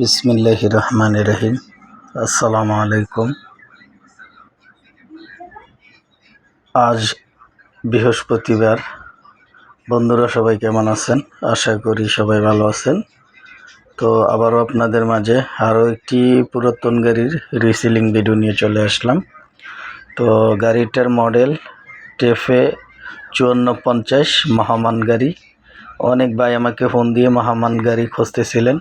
বিসমিল্লাহ রহমান রহিম। আসসালামু আলাইকুম। আজ বৃহস্পতিবার। বন্ধুরা সবাই কেমন আছেন? আশা করি সবাই ভালো আছেন। তো আবারও আপনাদের মাঝে আরও একটি পুরাতন গাড়ির রিসিলিং ভিডিও নিয়ে চলে আসলাম। তো গাড়িটার মডেল টেফে চুয়ান্ন পঞ্চাশ মহামান গাড়ি। অনেক ভাই আমাকে ফোন দিয়ে মহামান গাড়ি খুঁজতেছিলেন।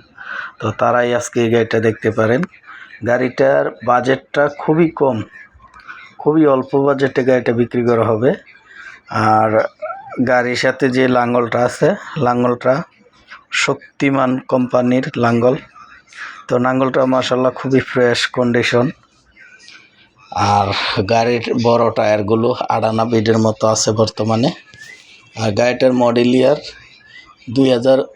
তো তারাই আজকে এই গাড়িটা দেখতে পারেন। গাড়িটার বাজেটটা খুবই কম, খুবই অল্প বাজেটে গাড়িটা বিক্রি করা হবে। আর গাড়ির সাথে যে লাঙ্গলটা আছে, লাঙ্গলটা শক্তিমান কোম্পানির লাঙ্গল। তো লাঙ্গলটা মাসাল্লাহ খুবই ফ্রেশ কন্ডিশন। আর গাড়ির বড় টায়ারগুলো আডানা বিডের মতো আছে বর্তমানে। আর গাড়িটার মডেল ইয়ার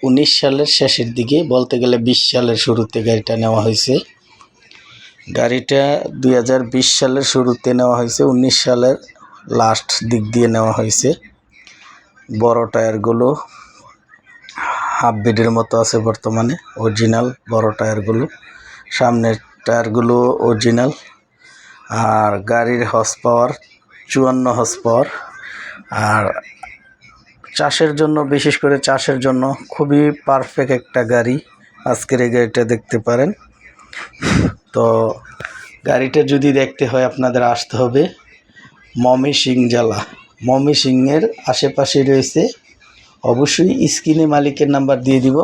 উনিশ সালের শেষের দিকে বলতে গেলে বিশ সালের শুরুতে গাড়িটা নেওয়া হয়েছে। গাড়িটা দুই হাজার বিশ সালের শুরুতে নেওয়া হয়েছে, উনিশ সালের লাস্ট দিক দিয়ে নেওয়া হয়েছে। বড় টায়ারগুলো হাফ বিডের মতো আছে বর্তমানে অরিজিনাল বড় টায়ারগুলো। সামনের টায়ারগুলো অরিজিনাল আর গাড়ির হর্স পাওয়ার চুয়ান্ন হর্স পাওয়ার আর চাষের জন্য, বিশেষ করে চাষের জন্য খুবই পারফেক্ট একটা গাড়ি আজকের এই গাড়িটা দেখতে পারেন। তো গাড়িটা যদি দেখতে হয়, আপনাদের আসতে হবে মমি সিং জেলা মমি সিংয়ের আশেপাশে রয়েছে, অবশ্যই স্ক্রিনে মালিকের নাম্বার দিয়ে দিব।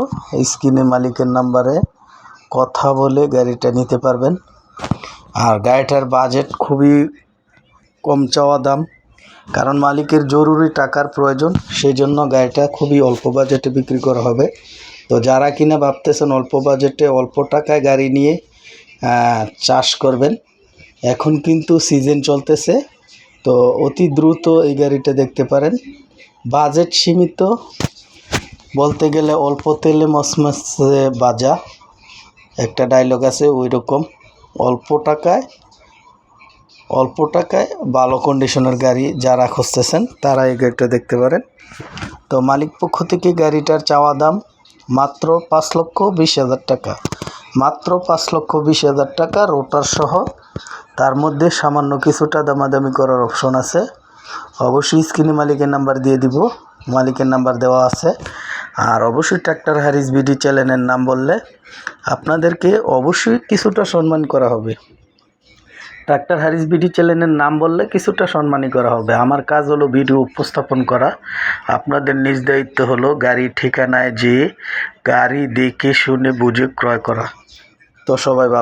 স্ক্রিনে মালিকের নাম্বারে কথা বলে গাড়িটা নিতে পারবেন। আর গাড়িটার বাজেট খুবই কম চাওয়া দাম। কারণ মালিকের জরুরি টাকার প্রয়োজন সেই জন্য গাড়িটা খুবই অল্প বাজেটে বিক্রি করা হবে। তো যারা কিনা ভাবতেছেন অল্প বাজেটে অল্প টাকায় গাড়ি নিয়ে চাষ করবেন, এখন কিন্তু সিজন চলতেছে। তো অতি দ্রুত এই গাড়িটা দেখতে পারেন। বাজেট সীমিত, বলতে গেলে অল্প তেলে মসমসে বাজা। একটা ডায়লগ আছে ওই রকম অল্প টাকায় অল্প টাকায় ভালো কন্ডিশনের গাড়ি যারা খুঁজতেছেন তারা এই গাড়িটা দেখতে পারেন। তো মালিক পক্ষ থেকে গাড়িটার চাওয়া দাম মাত্র পাঁচ লক্ষ বিশ হাজার টাকা। মাত্র পাঁচ লক্ষ বিশ হাজার টাকা রোটার সহ। তার মধ্যে সামান্য কিছুটা দামাদামি করার অপশন আছে। অবশ্যই স্ক্রিনে মালিকের নাম্বার দিয়ে দিব। মালিকের নাম্বার দেওয়া আছে। আর অবশ্যই ট্র্যাক্টর হ্যারিস বিডি চ্যানেলের নাম বললে আপনাদেরকে অবশ্যই কিছুটা সম্মান করা হবে। ট্র্যাক্টর হারিস বিডি চ্যানেলের নাম বললে কিছুটা সম্মানই করা হবে। আমার কাজ হলো ভিডিও উপস্থাপন করা। আপনাদের নিজ দায়িত্ব হলো গাড়ি ঠিকানায় যেয়ে গাড়ি দেখে শুনে বুঝে ক্রয় করা। তো সবাই ভালো